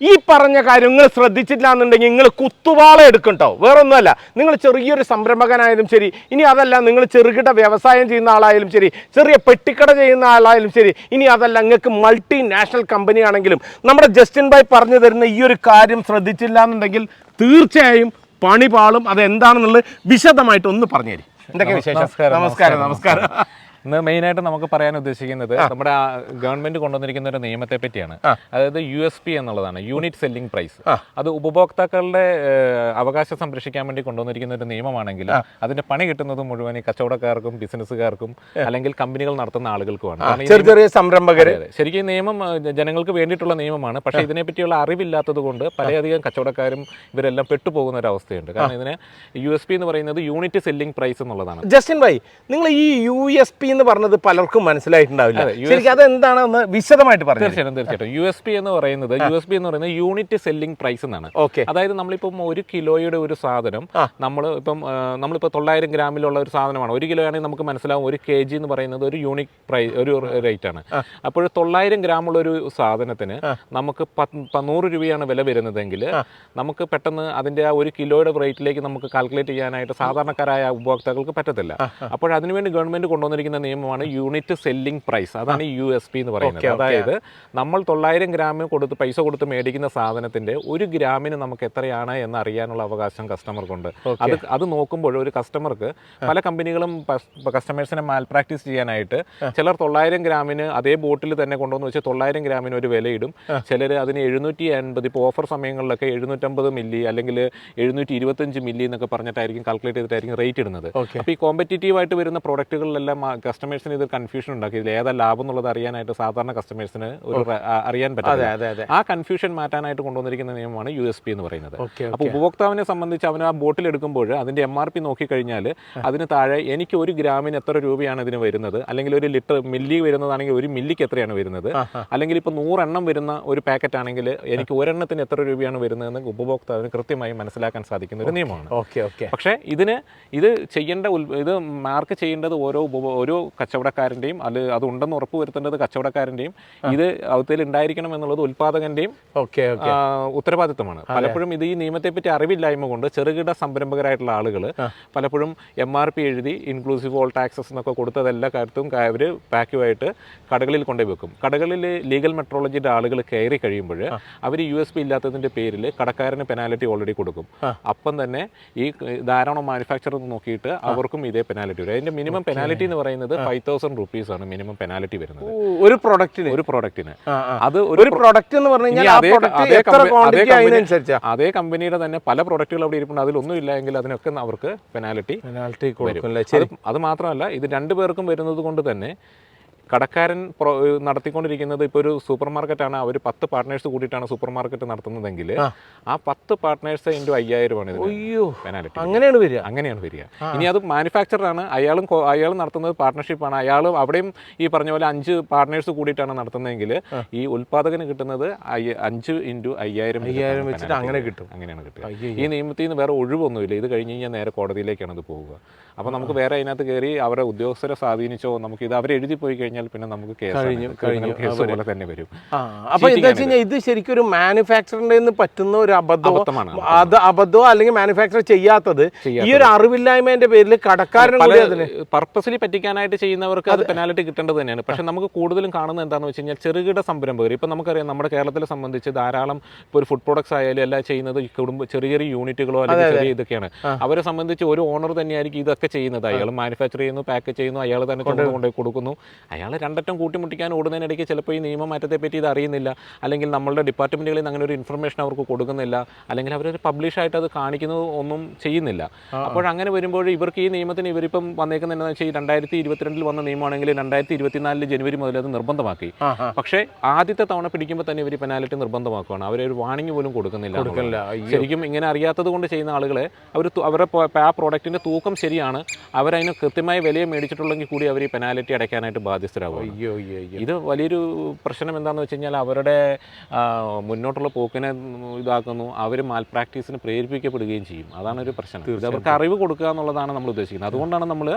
ഈ പറഞ്ഞ കാര്യം നിങ്ങൾ ശ്രദ്ധിച്ചില്ല എന്നുണ്ടെങ്കിൽ നിങ്ങൾ കുത്തുവാള എടുക്കണ്ടോ വേറൊന്നുമല്ല നിങ്ങൾ ചെറിയൊരു സംരംഭകനായാലും ശരി ഇനി അതല്ല നിങ്ങൾ ചെറുകിട വ്യവസായം ചെയ്യുന്ന ആളായാലും ശരി ചെറിയ പെട്ടിക്കട ചെയ്യുന്ന ആളായാലും ശരി ഇനി അതല്ല നിങ്ങൾക്ക് മൾട്ടി നാഷണൽ കമ്പനി ആണെങ്കിലും നമ്മുടെ ജസ്റ്റിൻ ബൈ പറഞ്ഞു തരുന്ന ഈ ഒരു കാര്യം ശ്രദ്ധിച്ചില്ല എന്നുണ്ടെങ്കിൽ തീർച്ചയായും പണിപാളും അതെന്താണെന്നുള്ളത് അത് വിശദമായിട്ട് ഒന്ന് പറഞ്ഞു തരും എന്തൊക്കെ വിശേഷം നമസ്കാരം നമസ്കാരം. ഇന്ന് മെയിനായിട്ട് നമുക്ക് പറയാൻ ഉദ്ദേശിക്കുന്നത് നമ്മുടെ ഗവൺമെന്റ് കൊണ്ടുവന്നിരിക്കുന്ന ഒരു നിയമത്തെ പറ്റിയാണ്. അതായത് യു എസ് പി എന്നുള്ളതാണ് യൂണിറ്റ് സെല്ലിംഗ് പ്രൈസ് അത് ഉപഭോക്താക്കളുടെ അവകാശം സംരക്ഷിക്കാൻ വേണ്ടി കൊണ്ടുവന്നിരിക്കുന്ന ഒരു നിയമമാണെങ്കിൽ അതിന്റെ പണി കിട്ടുന്നത് മുഴുവൻ ഈ കച്ചവടക്കാർക്കും ബിസിനസ്സുകാർക്കും അല്ലെങ്കിൽ കമ്പനികൾ നടത്തുന്ന ആളുകൾക്കുമാണ്. ചെറിയ ചെറിയ അതെ. ശരിക്കും നിയമം ജനങ്ങൾക്ക് വേണ്ടിയിട്ടുള്ള നിയമമാണ്. പക്ഷേ ഇതിനെപ്പറ്റിയുള്ള അറിവില്ലാത്തത് കൊണ്ട് പലയധികം കച്ചവടക്കാരും ഇവരെല്ലാം പെട്ടുപോകുന്ന ഒരു അവസ്ഥയുണ്ട്. കാരണം ഇതിന് യു എസ് പി എന്ന് പറയുന്നത് യൂണിറ്റ് സെല്ലിംഗ് പ്രൈസ് എന്നുള്ളതാണ്. ജസ്റ്റിൻ ഭായ് നിങ്ങൾ ഈ യു എസ് പി എന്ന് പറഞ്ഞത് പലർക്കും മനസ്സിലായിട്ടുണ്ടാവില്ല. അത് എന്താണെന്ന് വിശദമായിട്ട് പറഞ്ഞു തീർച്ചയായിട്ടും തീർച്ചയായിട്ടും. യു എസ് പി എന്ന് പറയുന്നത് യു എസ് പി എന്ന് പറയുന്നത് യൂണിറ്റ് സെല്ലിംഗ് പ്രൈസ് എന്നാണ്. ഓക്കെ. അതായത് നമ്മളിപ്പം ഒരു കിലോയുടെ ഒരു സാധനം നമ്മൾ ഇപ്പം നമ്മളിപ്പോൾ തൊള്ളായിരം ഗ്രാമിലുള്ള ഒരു സാധനമാണ്. ഒരു കിലോ ആണെങ്കിൽ നമുക്ക് മനസ്സിലാവും ഒരു കെ ജി എന്ന് പറയുന്നത് ഒരു യൂണിക് പ്രൈസ് ഒരു റേറ്റ് ആണ്. അപ്പോൾ തൊള്ളായിരം ഗ്രാമുള്ള ഒരു സാധനത്തിന് നമുക്ക് നൂറ് രൂപയാണ് വില വരുന്നതെങ്കിൽ നമുക്ക് പെട്ടെന്ന് അതിന്റെ ആ ഒരു കിലോയുടെ റേറ്റിലേക്ക് നമുക്ക് കാൽക്കുലേറ്റ് ചെയ്യാനായിട്ട് സാധാരണക്കാരായ ഉപഭോക്താക്കൾക്ക് പറ്റത്തില്ല. അപ്പോൾ അതിനുവേണ്ടി ഗവൺമെന്റ് കൊണ്ടുവന്നിരിക്കുന്ന നിയമമാണ് യൂണിറ്റ് സെല്ലിംഗ് പ്രൈസ്. അതാണ് യു എസ് പി എന്ന് പറയുന്നത്. അതായത് നമ്മൾ തൊള്ളായിരം ഗ്രാമിന് കൊടുത്ത് പൈസ കൊടുത്ത് മേടിക്കുന്ന സാധനത്തിന്റെ ഒരു ഗ്രാമിന് നമുക്ക് എത്രയാണ് എന്ന് അറിയാനുള്ള അവകാശം കസ്റ്റമർക്കുണ്ട്. അത് അത് നോക്കുമ്പോൾ ഒരു കസ്റ്റമർക്ക് പല കമ്പനികളും കസ്റ്റമേഴ്സിനെ മാൽ പ്രാക്ടീസ് ചെയ്യാനായിട്ട് ചിലർ തൊള്ളായിരം ഗ്രാമിന് അതേ ബോട്ടിൽ തന്നെ കൊണ്ടുവന്ന് വെച്ച് തൊള്ളായിരം ഗ്രാമിന് ഒരു വിലയിടും. ചിലർ അതിന് എഴുന്നൂറ്റി അൻപത് ഇപ്പോൾ ഓഫർ സമയങ്ങളിലൊക്കെ എഴുന്നൂറ്റമ്പത് മില്ലി അല്ലെങ്കിൽ എഴുന്നൂറ്റി ഇരുപത്തഞ്ച് മില്ലി എന്നൊക്കെ പറഞ്ഞിട്ടായിരിക്കും കാൽക്കുലേറ്റ് ചെയ്തിട്ടായിരിക്കും റേറ്റ് ഇടുന്നത്. അപ്പോൾ ഈ കോമ്പറ്റേറ്റീവ് ആയിട്ട് വരുന്ന പ്രോഡക്റ്റുകളിലെല്ലാം കസ്റ്റമേഴ്സിന് ഇത് കൺഫ്യൂഷൻ ഉണ്ടാക്കി. ഇതിൽ ഏതാ ലാഭം എന്നുള്ളത് അറിയാനായിട്ട് സാധാരണ കസ്റ്റമേഴ്സിന് ഒരു അറിയാൻ അതെ ആ കൺഫ്യൂഷൻ മാറ്റാനായിട്ട് കൊണ്ടുവന്നിരിക്കുന്ന നിയമമാണ് യു എസ് പി എന്ന് പറയുന്നത്. അപ്പോൾ ഉപഭോക്താവിനെ സംബന്ധിച്ച് അവൻ ആ ബോട്ടിൽ എടുക്കുമ്പോൾ അതിന്റെ എം ആർ പി നോക്കിക്കഴിഞ്ഞാൽ അതിന് താഴെ എനിക്ക് ഒരു ഗ്രാമിന് എത്ര രൂപയാണ് ഇതിന് വരുന്നത്? അല്ലെങ്കിൽ ഒരു ലിറ്റർ മില്ലി വരുന്നതാണെങ്കിൽ ഒരു മില്ലിക്ക് എത്രയാണ് വരുന്നത്? അല്ലെങ്കിൽ ഇപ്പോൾ നൂറെണ്ണം വരുന്ന ഒരു പാക്കറ്റ് ആണെങ്കിൽ എനിക്ക് ഒരെണ്ണത്തിന് എത്ര രൂപയാണ് വരുന്നതെന്ന് ഉപഭോക്താവിന് കൃത്യമായി മനസ്സിലാക്കാൻ സാധിക്കുന്ന ഒരു നിയമമാണ്. Okay okay. പക്ഷേ ഇതിന് ഇത് ചെയ്യേണ്ട ഇത് മാർക്ക് ചെയ്യേണ്ടത് ഓരോ ഓരോ കച്ചവടക്കാരന്റെയും അത് അത് ഉണ്ടെന്ന് ഉറപ്പ് വരുത്തേണ്ടത് കച്ചവടക്കാരന്റെയും ഇത് അവത്തിൽ ഉണ്ടായിരിക്കണം എന്നുള്ളത് ആ, ഉത്തരവാദിത്തമാണ് പലപ്പോഴും ഇത് ഈ നിയമത്തെപ്പറ്റി അറിവില്ലായ്മ കൊണ്ട് ചെറുകിട സംരംഭകരായിട്ടുള്ള ആളുകൾ പലപ്പോഴും എം ആർ പി എഴുതി ഇൻക്ലൂസീവ് ഓൾ ടാക്സസ് എന്നൊക്കെ കൊടുത്തതെല്ലാ കാര്യത്തും അവർ പാക്കുമായിട്ട് കടകളിൽ കൊണ്ടുപോയി വെക്കും. കടകളിൽ ലീഗൽ മെട്രോളജിയുടെ ആളുകൾ കയറി കഴിയുമ്പോൾ അവർ യു എസ് പി ഇല്ലാത്തതിന്റെ പേരിൽ കടക്കാരന് പെനാലിറ്റി ഓൾറെഡി കൊടുക്കും. അപ്പം തന്നെ ഈ ധാരാളം മാനുഫാക്ചർ നോക്കിയിട്ട് അവർക്കും ഇതേ പെനാലിറ്റി വരും. അതിന്റെ മിനിമം പെനാലിറ്റി എന്ന് പറയുന്നത് ഫൈവ് തൗസൻഡ് റുപ്പീസ് ആണ് മിനിമം പെനാലിറ്റി വരുന്നത്. ഒരു പ്രൊഡക്റ്റിന് ഒരു പ്രോഡക്റ്റിന്. അത് ഒരു പ്രൊഡക്റ്റ് എന്ന് പറഞ്ഞു കഴിഞ്ഞാൽ അതേ- കമ്പനിയുടെ തന്നെ പല പ്രൊഡക്റ്റുകൾ അവിടെ ഇരിപ്പുണ്ട്. അതിലൊന്നും ഇല്ല എങ്കിൽ അതിനൊക്കെ അവർക്ക് പെനാലിറ്റി പെനാൽറ്റി കൊടുക്കും അത് അത് മാത്രമല്ല ഇത് രണ്ടു പേർക്കും വരുന്നത് കൊണ്ട് തന്നെ കടക്കാരൻ നടത്തിക്കൊണ്ടിരിക്കുന്നത് ഇപ്പോൾ ഒരു സൂപ്പർ ആണ് അവർ പത്ത് പാർട്ട്നേഴ്സ് കൂടിയിട്ടാണ് സൂപ്പർ മാർക്കറ്റ് നടത്തുന്നതെങ്കിൽ ആ. പത്ത് പാർട്ട്നേഴ്സ് ഇന്റു അയ്യായിരമാണ് ആണ് അയ്യോ. പെനാലിറ്റി അങ്ങനെയാണ് വരിക? അങ്ങനെയാണ് വരിക. ഇനി അത് മാനുഫാക്ചർ ആണ്. അയാളും അയാൾ നടത്തുന്നത് ആണ്. അയാൾ അവിടെയും ഈ പറഞ്ഞ പോലെ അഞ്ച് പാർട്ട്നേഴ്സ് കൂടിയിട്ടാണ് നടത്തുന്നതെങ്കിൽ ഈ ഉൽപാദകന് കിട്ടുന്നത് അഞ്ച് ഇന്റു അയ്യായിരം അയ്യായിരം വെച്ചിട്ട് അങ്ങനെ കിട്ടും. അങ്ങനെയാണ് കിട്ടുക. ഈ നിയമത്തിൽ നിന്ന് വേറെ ഒഴിവൊന്നുമില്ല. ഇത് കഴിഞ്ഞ് കഴിഞ്ഞാൽ നേരെ കോടതിയിലേക്കാണ് ഇത് പോവുക. അപ്പോൾ നമുക്ക് വേറെ അതിനകത്ത് കയറി അവരെ ഉദ്യോഗസ്ഥരെ സ്വാധീനിച്ചോ നമുക്ക് ഇത് അവർ എഴുതി പോയി കഴിഞ്ഞാൽ പിന്നെ നമുക്ക് കേസ് പോലെ തന്നെ വരും. ആ അപ്പൊ എന്താ വെച്ച് കഴിഞ്ഞാൽ ഇത് ശരിക്കും ഒരു മാനുഫാക്ചറിന്റെ നിന്ന് പറ്റുന്ന ഒരു അബദ്ധമോ അബദ്ധമാണ് അത് അബദ്ധമോ അല്ലെങ്കിൽ മാനുഫാക്ചർ ചെയ്യാത്തത് ഈ ഒരു അറിവില്ലായ്മേന്റെ പേരിൽ കടക്കാരനും പർപ്പസിലി പറ്റിക്കാനായിട്ട് ചെയ്യുന്നവർക്ക് അത് പെനാലിറ്റി കിട്ടേണ്ടത് തന്നെയാണ്. പക്ഷെ നമുക്ക് കൂടുതലും കാണുന്നത് എന്താണെന്ന് വെച്ച് കഴിഞ്ഞാൽ ചെറുകിട സംരംഭകർ ഇപ്പം നമുക്കറിയാം നമ്മുടെ കേരളത്തിലെ സംബന്ധിച്ച് ധാരാളം ഇപ്പോൾ ഒരു ഫുഡ് പ്രോഡക്ട്സ് ആയാലും എല്ലാം ചെയ്യുന്നത് കുടുംബ ചെറിയ ചെറിയ യൂണിറ്റുകളോ അല്ലെങ്കിൽ ചെറിയ ഇതൊക്കെയാണ്. അവരെ സംബന്ധിച്ച് ഒരു ഓണർ തന്നെയായിരിക്കും ഇതൊക്കെ ചെയ്യുന്നത്. അയാൾ മാനുഫാക്ചർ ചെയ്യുന്നു പാക്ക് ചെയ്യുന്നു അയാൾ തന്നെ കൊണ്ട് കൊണ്ടുപോയി കൊടുക്കുന്നു. അയാൾ രണ്ടറ്റം കൂട്ടിമുട്ടിക്കാൻ ഓടുന്നതിനിടയ്ക്ക് ചിലപ്പോൾ ഈ നിയമ മാറ്റത്തെ പറ്റി ഇത് അറിയുന്നില്ല. അല്ലെങ്കിൽ നമ്മളുടെ ഡിപ്പാർട്ട്മെന്റുകളിൽ നിന്ന് അങ്ങനെ ഒരു ഇൻഫർമേഷൻ അവർക്ക് കൊടുക്കുന്നില്ല. അല്ലെങ്കിൽ അവർ പബ്ലിഷായിട്ട് അത് കാണിക്കുന്നത് ഒന്നും ചെയ്യുന്നില്ല. അപ്പോൾ അങ്ങനെ വരുമ്പോൾ ഇവർക്ക് ഈ നിയമത്തിന് ഇവരിപ്പം വന്നേക്കുന്നത് എന്താണെന്ന് വെച്ചാൽ ഈ രണ്ടായിരത്തി ഇരുപത്തിരണ്ടിൽ വന്ന നിയമമാണെങ്കിൽ രണ്ടായിരത്തി ഇരുപത്തിനാലിൽ ജനുവരി മുതൽ അത് നിർബന്ധമാക്കി. പക്ഷേ ആദ്യത്തെ തവണ പിടിക്കുമ്പോൾ തന്നെ ഇവർ പെനാലിറ്റി നിർബന്ധമാക്കുകയാണ് അവരൊരു വാണിംഗ് പോലും കൊടുക്കുന്നില്ല. ശരിക്കും ഇങ്ങനെ അറിയാത്തത് കൊണ്ട് ചെയ്യുന്ന ആളുകളെ അവർ അവരുടെ ആ പ്രോഡക്റ്റിന്റെ തൂക്കം ശരിയാണ്. അവരതിന് കൃത്യമായി വിലയെ മേടിച്ചിട്ടുള്ളെങ്കിൽ കൂടി അവർ ഈ പെനാലിറ്റി അടയ്ക്കാനായിട്ട് ബാധ്യസ്ഥരാകും അയ്യോ അയ്യോ ഇത് വലിയൊരു പ്രശ്നം എന്താണെന്ന് വെച്ച് കഴിഞ്ഞാൽ അവരുടെ മുന്നോട്ടുള്ള പോക്കിനെ ഇതാക്കുന്നു അവർ മാൽ പ്രാക്ടീസിന് പ്രേരിപ്പിക്കപ്പെടുകയും ചെയ്യും. അതാണ് ഒരു പ്രശ്നം അവർക്ക് അറിവ് കൊടുക്കുക എന്നുള്ളതാണ് നമ്മൾ ഉദ്ദേശിക്കുന്നത്. അതുകൊണ്ടാണ് നമ്മൾ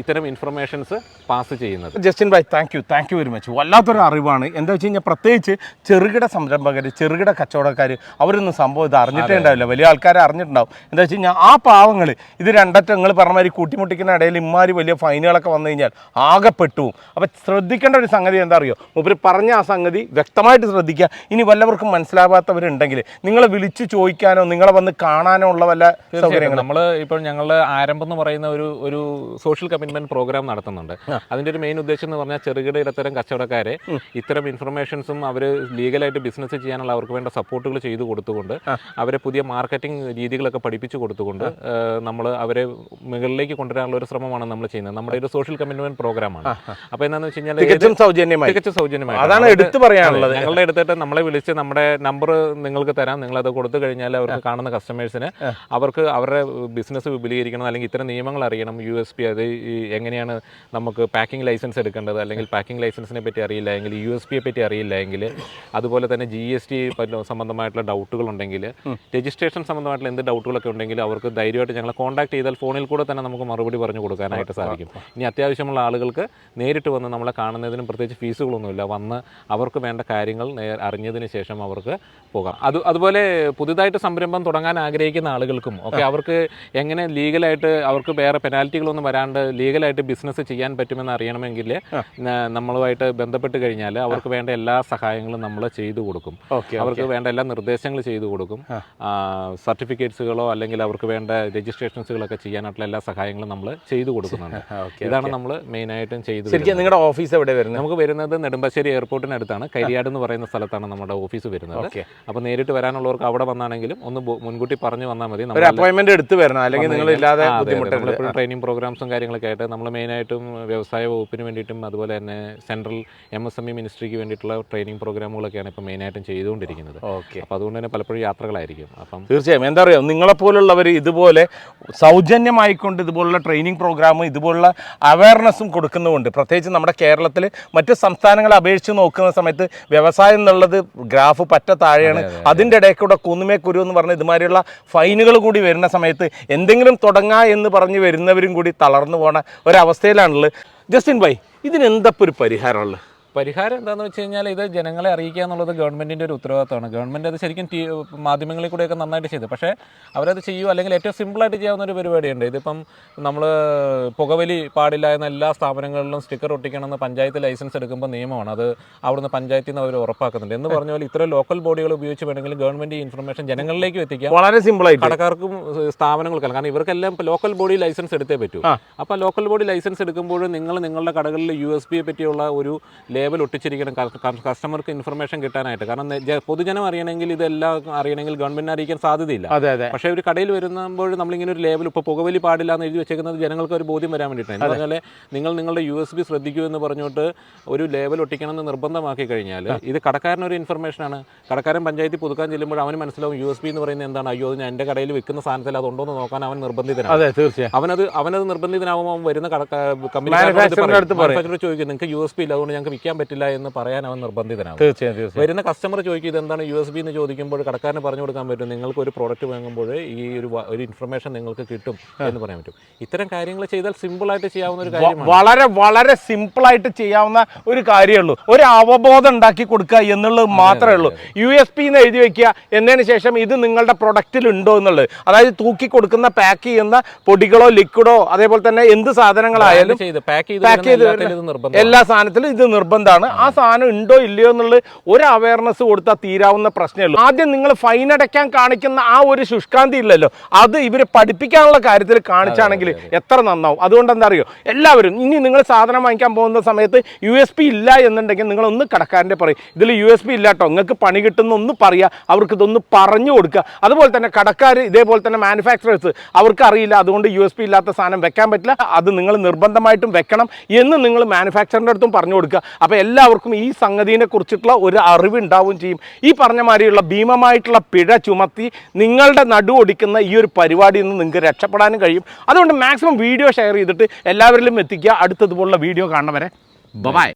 ഇത്തരം ഇൻഫർമേഷൻസ് പാസ് ചെയ്യുന്നത്. Justin bhai thank you thank you very much വല്ലാത്തൊരു അറിവാണ്. എന്താ വെച്ച് കഴിഞ്ഞാൽ പ്രത്യേകിച്ച് ചെറുകിട സംരംഭകർ ചെറുകിട കച്ചവടക്കാർ അവരൊന്നും സംഭവം ഇത് അറിഞ്ഞിട്ടേ ഉണ്ടാവില്ല. വലിയ ആൾക്കാരെ അറിഞ്ഞിട്ടുണ്ടാവും. എന്താ വെച്ച് കഴിഞ്ഞാൽ ആ പാവങ്ങൾ ഇത് രണ്ടറ്റങ്ങൾ പറഞ്ഞ മാതിരി കൂട്ടിമുട്ടിക്കുന്ന ഇടയിൽ ഇമ്മാരി വലിയ ഫൈനുകളൊക്കെ വന്നു കഴിഞ്ഞാൽ ആകെ പെട്ടുപോകും അപ്പം ശ്രദ്ധിക്കേണ്ട ഒരു സംഗതി എന്താ അറിയോ ഇവർ പറഞ്ഞ ആ സംഗതി വ്യക്തമായിട്ട് ശ്രദ്ധിക്കുക. ഇനി വല്ലവർക്കും മനസ്സിലാവാത്തവരുണ്ടെങ്കിൽ നിങ്ങളെ വിളിച്ച് ചോദിക്കാനോ നിങ്ങളെ വന്ന് കാണാനോ ഉള്ള വല്ല സൗകര്യങ്ങൾ നമ്മൾ ഇപ്പോൾ ഞങ്ങളുടെ ആരംഭം എന്ന് പറയുന്ന ഒരു ഒരു സോഷ്യൽ കമ്മിറ്റ്മെന്റ് പ്രോഗ്രാം നടത്തുന്നുണ്ട്. അതിന്റെ ഒരു മെയിൻ ഉദ്ദേശം എന്ന് പറഞ്ഞാൽ ചെറുകിട ഇടത്തരം കച്ചവടക്കാരെ ഇത്തരം ഇൻഫർമേഷൻസും അവർ ലീഗലായിട്ട് ബിസിനസ് ചെയ്യാനുള്ള അവർക്ക് വേണ്ട സപ്പോർട്ടുകൾ ചെയ്തു കൊടുത്തുകൊണ്ട് അവരെ പുതിയ മാർക്കറ്റിംഗ് രീതികളൊക്കെ പഠിപ്പിച്ചു കൊടുത്തുകൊണ്ട് നമ്മൾ അവരെ മുകളിലേക്ക് കൊണ്ടുവരാനുള്ള ഒരു ശ്രമമാണ് നമ്മൾ ചെയ്യുന്നത്. നമ്മുടെ ഒരു സോഷ്യൽ കമ്മിറ്റ്മെന്റ് പ്രോഗ്രാം ആണ്. അപ്പോൾ എന്താണെന്ന് വെച്ച് കഴിഞ്ഞാൽ തികച്ചും സൗജന്യമായി. തികച്ചും സൗജന്യമായി അതാണ് എടുത്തു പറയാനുള്ളത്. ഞങ്ങളുടെ എടുത്തിട്ട് നമ്മളെ വിളിച്ച് നമ്മുടെ നമ്പർ നിങ്ങൾക്ക് തരാം. നിങ്ങൾ അത് കൊടുത്തു കഴിഞ്ഞാൽ അവർക്ക് കാണുന്ന കസ്റ്റമേഴ്സിന് അവർക്ക് അവരുടെ ബിസിനസ് വിപുലീകരിക്കണം അല്ലെങ്കിൽ ഇത്തരം നിയമങ്ങൾ അറിയണം. യു എസ് പി അത് എങ്ങനെയാണ് നമുക്ക് പാക്കിംഗ് ലൈസൻസ് എടുക്കേണ്ടത് അല്ലെങ്കിൽ പാക്കിംഗ് ലൈസൻസിനെ പറ്റി അറിയില്ല എങ്കിൽ യു എസ് പിയെ പറ്റി അറിയില്ല എങ്കിൽ അതുപോലെ തന്നെ ജി എസ് ടി സംബന്ധമായിട്ടുള്ള ഡൗട്ടുകൾ ഉണ്ടെങ്കിൽ രജിസ്ട്രേഷൻ സംബന്ധമായിട്ടുള്ള എന്ത് ഡൗട്ടുകളൊക്കെ ഉണ്ടെങ്കിൽ അവർക്ക് ധൈര്യമായിട്ട് ഞങ്ങളെ കോൺടാക്ട് ചെയ്താൽ ഫോണിൽ കൂടെ തന്നെ നമുക്ക് മറുപടി പറഞ്ഞു കൊടുക്കാനായിട്ട് സാധിക്കും. ഇനി അത്യാവശ്യമുള്ള ആളുകൾക്ക് നേരിട്ട് വന്ന് നമ്മളെ കാണുന്നതിനും പ്രത്യേകിച്ച് ഫീസുകളൊന്നുമില്ല. വന്ന് അവർക്ക് വേണ്ട കാര്യങ്ങൾ നേ- അറിഞ്ഞതിന് ശേഷം അവർക്ക് പോകാം. അത് അതുപോലെ പുതുതായിട്ട് സംരംഭം തുടങ്ങാൻ ആഗ്രഹിക്കുന്ന ആളുകൾക്കും ഒക്കെ അവർക്ക് എങ്ങനെ ലീഗലായിട്ട് അവർക്ക് വേറെ പെനാൽറ്റികളൊന്നും വരാണ്ട് ലീഗലായിട്ട് ബിസിനസ് ചെയ്യാൻ പറ്റുമെന്ന് അറിയണമെങ്കിൽ നമ്മളുമായിട്ട് ബന്ധപ്പെട്ട് കഴിഞ്ഞാൽ അവർക്ക് വേണ്ട എല്ലാ സഹായങ്ങളും നമ്മൾ ചെയ്തു കൊടുക്കും. ഓക്കെ അവർക്ക് വേണ്ട എല്ലാ നിർദ്ദേശങ്ങളും ചെയ്തു കൊടുക്കും. സർട്ടിഫിക്കറ്റ്സുകളോ അല്ലെങ്കിൽ അവർക്ക് വേണ്ട രജിസ്ട്രേഷൻസുകളൊക്കെ ചെയ്യാനായിട്ടുള്ള എല്ലാ സഹായങ്ങളും നമ്മൾ ചെയ്തു കൊടുക്കുന്നുണ്ട്. ഇതാണ് നമ്മൾ മെയിൻ ആയിട്ടും ചെയ്തു ശരിക്കും നിങ്ങളുടെ ഓഫീസ് എവിടെ വരുന്നത്? നമുക്ക് വരുന്നത് നെടുമ്പാശ്ശേരി എയർപോർട്ടിനടുത്താണ്. കരിയാട് എന്ന് പറയുന്ന സ്ഥലത്താണ് നമ്മുടെ ഓഫീസ് വരുന്നത്. അപ്പോൾ നേരിട്ട് വരാനുള്ളവർക്ക് അവിടെ വന്നാണെങ്കിലും ഒന്ന് മുൻകൂട്ടി പറഞ്ഞു വന്നാൽ മതി. ഒരു നമ്മൾ അപ്പോയിന്റ്മെന്റ് എടുത്ത് വരണം. അല്ലെങ്കിൽ നിങ്ങൾ ഇല്ലാതെ ട്രെയിനിങ് പ്രോഗ്രാംസും കാര്യങ്ങളൊക്കെ ആയിട്ട് നമ്മൾ മെയിനായിട്ടും വ്യവസായ വകുപ്പിന് വേണ്ടിയിട്ടും അതുപോലെ തന്നെ central M S M E മിനിസ്ട്രിക്ക് വേണ്ടിയിട്ടുള്ള ട്രെയിനിങ് പ്രോഗ്രാമുകളൊക്കെയാണ് ഇപ്പോൾ മെയിനായിട്ടും ചെയ്തുകൊണ്ടിരിക്കുന്നത്. ഓക്കെ അപ്പോൾ അതുകൊണ്ട് തന്നെ പലപ്പോഴും യാത്രകളായിരിക്കും. അപ്പം തീർച്ചയായും. എന്താ പറയുക നിങ്ങളെപ്പോലുള്ളവർ ഇതുപോലെ സൗജന്യമായിക്കൊണ്ട് ഇതുപോലുള്ള ട്രെയിനിങ് പ്രോഗ്രാമും ഇതുപോലുള്ള അവയർനെസ്സും കൊടുക്കുന്നുമുണ്ട്. പ്രത്യേകിച്ച് നമ്മുടെ കേരളത്തിൽ മറ്റ് സംസ്ഥാനങ്ങളെ അപേക്ഷിച്ച് നോക്കുന്ന സമയത്ത് വ്യവസായം എന്നുള്ളത് ഗ്രാഫ് പറ്റ താഴെയാണ്. അതിന്റെ ഇടയിൽ കൂടെ കുന്നുമേ കുരു എന്ന് പറഞ്ഞ ഇതുമാതിരിയുള്ള ഫൈനുകൾ കൂടി വരുന്ന സമയത്ത് എന്തെങ്കിലും തുടങ്ങാ എന്ന് പറഞ്ഞ് വരുന്നവരും കൂടി തളർന്നു പോണ ഒരവസ്ഥയിലാണുള്ളത്. ജസ്റ്റിൻ ഭായ് ഇതിനെന്തപ്പോൾ ഒരു പരിഹാരമുള്ളത്? പരിഹാരം എന്താണെന്ന് വെച്ച് കഴിഞ്ഞാൽ ഇത് ജനങ്ങളെ അറിയിക്കുക എന്നുള്ളത് ഗവൺമെന്റിന്റെ ഒരു ഉത്തരവാദിത്തമാണ്. ഗവൺമെന്റ് അത് ശരിക്കും ടി മാധ്യമങ്ങളിൽ കൂടെയൊക്കെ നന്നായിട്ട് ചെയ്തു. പക്ഷേ അവരത് ചെയ്യൂ അല്ലെങ്കിൽ ഏറ്റവും സിമ്പിളായിട്ട് ചെയ്യാവുന്ന ഒരു പരിപാടിയുണ്ട്. ഇതിപ്പം നമ്മൾ പുകവലി പാടില്ല എന്ന എല്ലാ സ്ഥാപനങ്ങളിലും സ്റ്റിക്കർ ഒട്ടിക്കണമെന്ന് പഞ്ചായത്ത് ലൈസൻസ് എടുക്കുമ്പോൾ നിയമമാണ്. അത് അവിടുന്ന് പഞ്ചായത്തിൽ നിന്ന് അവർ ഉറപ്പാക്കുന്നുണ്ട്. എന്ന് പറഞ്ഞ പോലെ ഇത്ര ലോക്കൽ ബോഡികൾ ഉപയോഗിച്ച് വേണമെങ്കിൽ ഗവൺമെന്റ് ഈ ഇൻഫർമേഷൻ ജനങ്ങളിലേക്ക് എത്തിക്കാം. വളരെ സിമ്പിളായിട്ട്. കടക്കാർക്കും സ്ഥാപനങ്ങൾക്കല്ല. സ്ഥാപനങ്ങൾക്കും കാരണം ഇവർക്കെല്ലാം ലോക്കൽ ബോഡി ലൈസൻസ് എടുത്തേ പറ്റൂ. അപ്പോൾ ലോക്കൽ ബോഡി ലൈസൻസ് എടുക്കുമ്പോൾ നിങ്ങൾ നിങ്ങളുടെ കടകളിൽ യു എസ് പിയെ പറ്റിയുള്ള ഒരു ലേബൽ ഒട്ടിച്ചിരിക്കണം കസ്റ്റമർക്ക് ഇൻഫർമേഷൻ കിട്ടാനായിട്ട്. കാരണം പൊതുജനം അറിയണമെങ്കിൽ ഇതെല്ലാം അറിയണമെങ്കിൽ ഗവൺമെന്റിനെ അറിയിക്കാൻ സാധ്യതയില്ല. അതെ അതെ. പക്ഷേ ഒരു കടയിൽ വരുമ്പോൾ നമ്മളിങ്ങനെ ഒരു ലേബൽ ഇപ്പോൾ പുകവലി പാടില്ല എന്ന് എഴുതി വെച്ചേക്കുന്നത് ജനങ്ങൾക്ക് ഒരു ബോധ്യം വരാൻ വേണ്ടിയിട്ടാണ്. അതുപോലെ നിങ്ങൾ നിങ്ങളുടെ യു എസ് ബി ശ്രദ്ധിക്കൂ എന്ന് പറഞ്ഞിട്ട് ഒരു ലേബൽ ഒട്ടിക്കണം എന്ന് നിർബന്ധമാക്കി കഴിഞ്ഞാൽ ഇത് കടക്കാരനൊരു ഇൻഫർമേഷനാണ് കടക്കാരൻ പഞ്ചായത്തിൽ പുതുക്കാൻ ചെല്ലുമ്പോൾ അവന് മനസ്സിലാവും യു എസ് ബി എന്ന് പറയുന്നത് എന്താണ്? അയ്യോ അത് ഞാൻ എന്റെ കടയിൽ വിൽക്കുന്ന സാധനത്തിൽ അതുണ്ടോ എന്ന് നോക്കാൻ അവൻ നിർബന്ധിതനാണ്. അതെ തീർച്ചയായും. അവനത് അവനത് നിർബന്ധിതനാവുമ്പോൾ വരുന്ന കടക്കാർ. കമ്പനി ചോദിക്കും നിങ്ങൾക്ക് യു എസ് ബി ഇല്ല അതുകൊണ്ട് ഞങ്ങൾക്ക് വിൽക്കാൻ പറ്റില്ല എന്ന് പറയാൻ അവൻ നിർബന്ധിതനാണ് തീർച്ചയായും തീർച്ചയായും. വരുന്ന കസ്റ്റമർ ചോദിക്കും ഇതെന്താണ് യു എസ് ബി എന്ന് ചോദിക്കുമ്പോൾ കടക്കാരന് പറഞ്ഞു കൊടുക്കാൻ പറ്റും. നിങ്ങൾക്ക് ഒരു പ്രോഡക്റ്റ് വാങ്ങുമ്പോൾ ഈ ഒരു ഒരു ഇൻഫർമേഷൻ നിങ്ങൾക്ക് കിട്ടും എന്ന് പറയാൻ പറ്റും. ഇത്തരം കാര്യങ്ങൾ ചെയ്താൽ സിമ്പിൾ ആയിട്ട് ചെയ്യാവുന്ന ഒരു കാര്യം വളരെ വളരെ സിമ്പിൾ ആയിട്ട് ചെയ്യാവുന്ന ഒരു കാര്യമുള്ളൂ ഒരു അവബോധം ഉണ്ടാക്കി കൊടുക്കുക എന്നുള്ളത് മാത്രമേ ഉള്ളൂ. യു എസ് പി എന്ന് എഴുതി വെക്കുക എന്നതിന് ശേഷം ഇത് നിങ്ങളുടെ പ്രൊഡക്റ്റിൽ ഉണ്ടോ എന്നുള്ളത്. അതായത് തൂക്കി കൊടുക്കുന്ന പാക്ക് ചെയ്യുന്ന പൊടികളോ ലിക്വിഡോ അതേപോലെ തന്നെ എന്ത് സാധനങ്ങളായാലും എല്ലാ പാക്ക് ചെയ്ത് ഇത് നിർബന്ധം എല്ലാ സാധനത്തിലും ഇത് നിർബന്ധമാണ് ആ സാധനം ഉണ്ടോ ഇല്ലയോ എന്നുള്ള ഒരു അവയർനെസ് കൊടുത്താൽ തീരാവുന്ന പ്രശ്നമേ ഉള്ളൂ. ആദ്യം നിങ്ങൾ ഫൈൻ അടയ്ക്കാൻ കാണിക്കുന്ന ആ ഒരു ശുഷ്കാന്തി ഇല്ലല്ലോ. അത് ഇവരെ പഠിപ്പിക്കാനുള്ള കാര്യത്തിൽ കാണിച്ചാണെങ്കിൽ എത്ര നന്നാവും. അതുകൊണ്ട് എന്താ അറിയോ? എല്ലാവരും ഇനി നിങ്ങൾ സാധനം വാങ്ങിക്കാൻ പോകുന്ന സമയത്ത് യു എസ് പി ഇല്ല എന്നുണ്ടെങ്കിൽ നിങ്ങൾ ഒന്ന് കടക്കാരന്റെ പറയും. ഇതിൽ യു എസ് പി ഇല്ല കേട്ടോ. നിങ്ങൾക്ക് പണി കിട്ടുന്ന ഒന്ന് പറയുക അവർക്ക് ഇതൊന്ന് പറഞ്ഞു കൊടുക്കുക. അതുപോലെ തന്നെ കടക്കാർ ഇതേപോലെ തന്നെ മാനുഫാക്ചറേഴ്സ് അവർക്ക് അറിയില്ല. അതുകൊണ്ട് യു എസ് പി ഇല്ലാത്ത സാധനം വെക്കാൻ പറ്റില്ല. അത് നിങ്ങൾ നിർബന്ധമായിട്ടും വെക്കണം എന്ന് നിങ്ങൾ മാനുഫാക്ചറിന്റെ അടുത്തും പറഞ്ഞു കൊടുക്കുക. അപ്പോൾ എല്ലാവർക്കും ഈ സംഗതിനെ കുറിച്ചിട്ടുള്ള ഒരു അറിവുണ്ടാവുകയും ചെയ്യും. ഈ പറഞ്ഞ മാതിരിയുള്ള ഭീമമായിട്ടുള്ള പിഴ ചുമത്തി നിങ്ങളുടെ നടു ഒടിക്കുന്ന ഈ ഒരു പരിപാടിയിൽ നിന്ന് നിങ്ങൾക്ക് രക്ഷപ്പെടാനും കഴിയും. അതുകൊണ്ട് മാക്സിമം വീഡിയോ ഷെയർ ചെയ്തിട്ട് എല്ലാവരിലും എത്തിക്കുക. അടുത്തതുപോലുള്ള വീഡിയോ കാണുന്നവരെ. ബൈ